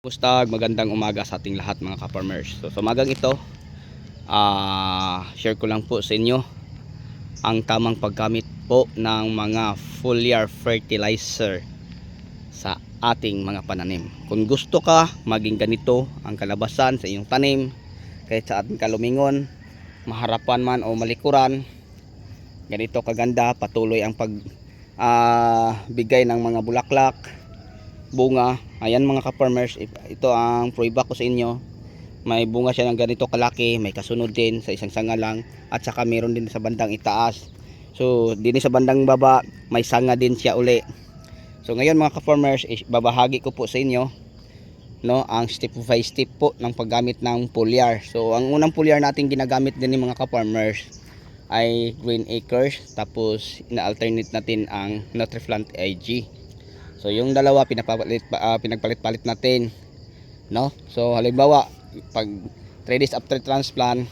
Kumusta? Magandang umaga sa ating lahat mga ka-farmers. So sa umagang ito, ah share ko lang po sa inyo ang tamang paggamit po ng mga foliar fertilizer sa ating mga pananim. Kung gusto ka maging ganito ang kalabasan sa iyong tanim, kahit sa ating kalumingon, maharapan man o malikuran, ganito kaganda, patuloy ang pag ah, bigay ng mga bulaklak, bunga. Ayan mga ka-farmers, ito ang prueba ko sa inyo. May bunga siya ng ganito kalaki, may kasunod din sa isang sanga lang at saka meron din sa bandang itaas. So, din sa bandang baba, may sanga din siya uli. So, ngayon mga ka-farmers, babahagi ko po sa inyo no, ang step by step po ng paggamit ng foliar. So, ang unang foliar natin ginagamit din ng mga ka-farmers ay Green Acres tapos ina-alternate natin ang Nutriplant IG. So yung dalawa pinapalit ah, pinagpalit-palit natin, no? So halimbawa, pag 3 days after transplant,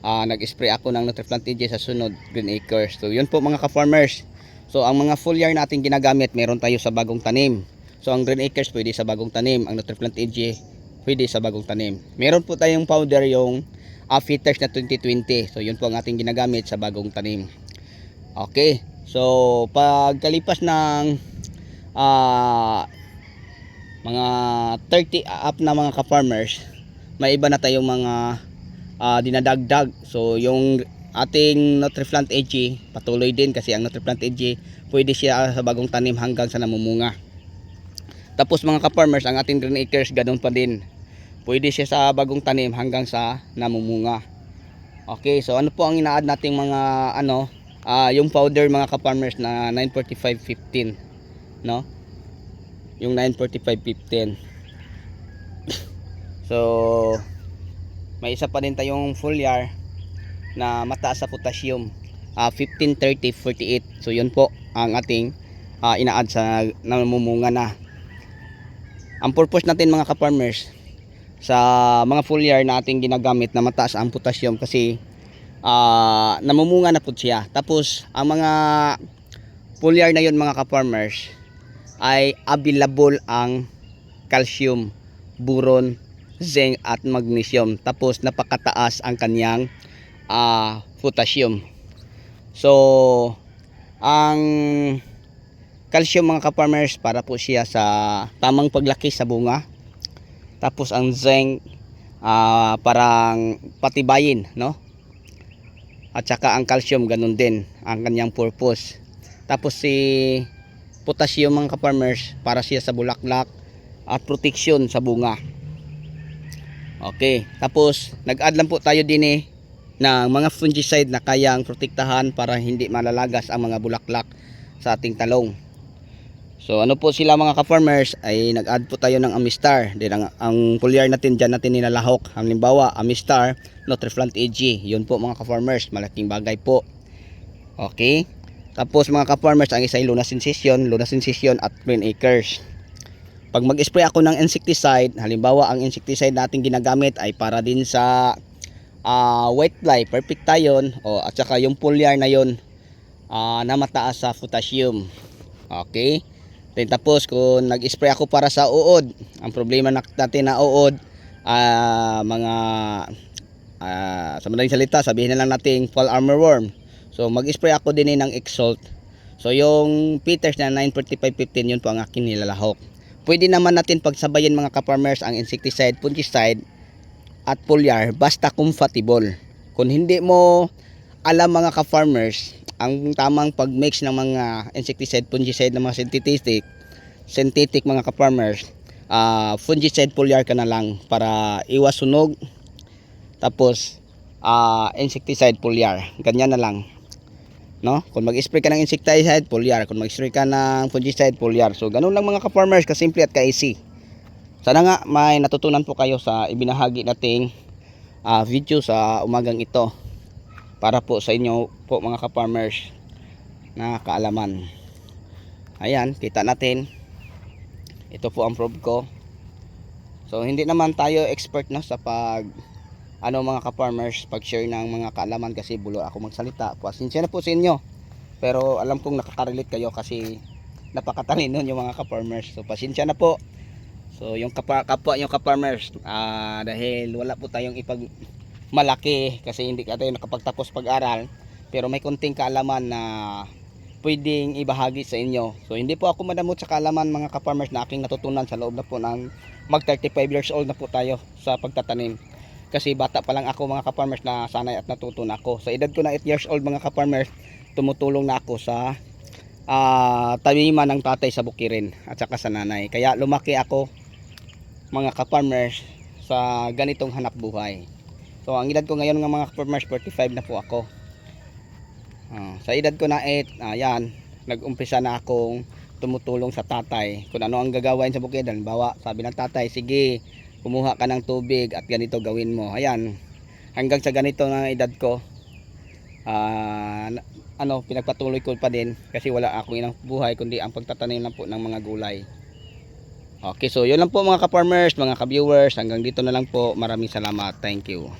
ah, nag-spray ako ng Nutriplant EJ sa sunod Green Acres. So yun po mga ka-farmers. So ang mga foliar natin ginagamit, meron tayo sa bagong tanim. So ang Green Acres pwede sa bagong tanim, ang Nutriplant EJ pwede sa bagong tanim. Meron po tayong powder yung uh, na 2020. So yun po ang ating ginagamit sa bagong tanim. Okay. So pagkalipas ng ah mga 30 up na mga ka-farmers, may iba na tayong mga ah, dinadagdag. So yung ating Nutriplant AG patuloy din kasi ang Nutriplant AG pwede siya sa bagong tanim hanggang sa namumunga. Tapos mga ka-farmers, ang ating Green Acres ganun pa din. Pwede siya sa bagong tanim hanggang sa namumunga. Okay, so ano po ang ina-add nating mga ano, ah, yung powder mga ka-farmers na 945.15, no? Yung 945.15. so may isa pa din tayong foliar na mataas sa potassium, ah 153048. So yun po ang ating ah, ina-add sa namumunga na. Ang purpose natin mga ka-farmers sa mga foliar na ating ginagamit na mataas ang potassium kasi ah namumunga na po siya. Tapos ang mga foliar na yon mga ka-farmers ay available ang calcium, boron, zinc at magnesium. Tapos napakataas ang kanyang ah, potassium. So ang calcium mga ka-farmers para po siya sa tamang paglaki sa bunga. Tapos ang zinc ah, parang patibayin, no? At saka ang calcium ganun din ang kanyang purpose. Tapos si potassium mga ka-farmers para siya sa bulaklak at protection sa bunga. Okay, tapos nag-add lang po tayo din eh ng mga fungicide na kayang protektahan para hindi malalagas ang mga bulaklak sa ating talong. So ano po sila mga ka-farmers ay nag-add po tayo ng Amistar. Din ang, ang foliar natin dyan natin nilalahok. Halimbawa, Amistar, Nutriplant AG. Yun po mga ka-farmers, malaking bagay po. Okay? Tapos mga ka-farmers, ang isa ay Luna Sensation, Luna Sensation at Green Acres. Pag mag-spray ako ng insecticide, halimbawa ang insecticide natin ginagamit ay para din sa ah, whitefly, perfect tayon, o at saka yung foliar na yon ah, na mataas sa potassium. Okay? Then tapos kung nag-spray ako para sa uod, ang problema natin na uod, ah, mga ah, sa madaling salita, sabihin na lang natin fall armorworm. So mag-spray ako din eh ng Exalt. So yung Peters na 94515 yun po ang akin nilalahok. Pwede naman natin pagsabayin mga ka-farmers ang insecticide, fungicide at foliar basta compatible. Kung hindi mo alam mga ka-farmers ang tamang pag-mix ng mga insecticide, fungicide ng mga synthetic, synthetic mga ka-farmers, ah, fungicide foliar ka na lang para iwas sunog. Tapos ah, insecticide foliar, ganyan na lang. No? Kung mag-spray ka ng insecticide, foliar. Kung mag-spray ka ng fungicide, foliar. So ganun lang mga ka-farmers, kasimple at ka-easy. Sana nga may natutunan po kayo sa ibinahagi nating ah, video sa umagang ito para po sa inyo po mga ka-farmers na kaalaman. Ayan, kita natin. Ito po ang probe ko. So hindi naman tayo expert no sa pag ano mga ka-farmers pag share ng mga kaalaman kasi bulo ako magsalita. Pasensya na po sa inyo. Pero alam kong nakaka-relate kayo kasi napakatalino yung mga ka-farmers. So pasensya na po. So yung kapa, kapwa yung ka-farmers, ah, dahil wala po tayong ipag malaki kasi hindi ka tayo nakapagtapos pag-aral pero may konting kaalaman na pwedeng ibahagi sa inyo. So hindi po ako madamot sa kaalaman mga ka-farmers na aking natutunan sa loob na po ng mag 35 years old na po tayo sa pagtatanim. Kasi bata pa lang ako mga ka-farmers na sanay at natuto na ako. Sa edad ko na 8 years old mga ka-farmers, tumutulong na ako sa ah taniman ng tatay sa bukirin at saka sa nanay. Kaya lumaki ako mga ka-farmers sa ganitong hanap buhay. So ang edad ko ngayon ng mga ka-farmers 45 na po ako. Ah, sa edad ko na 8, ayan, nag-umpisa na akong tumutulong sa tatay kung ano ang gagawin sa bukid. Halimbawa, sabi ng tatay, sige, kumuha ka ng tubig at ganito gawin mo. Ayan, hanggang sa ganito na edad ko, na- ano, pinagpatuloy ko pa din kasi wala ako inang buhay kundi ang pagtatanim lang po ng mga gulay. Okay, so yun lang po mga ka-farmers, mga ka-viewers. Hanggang dito na lang po. Maraming salamat. Thank you.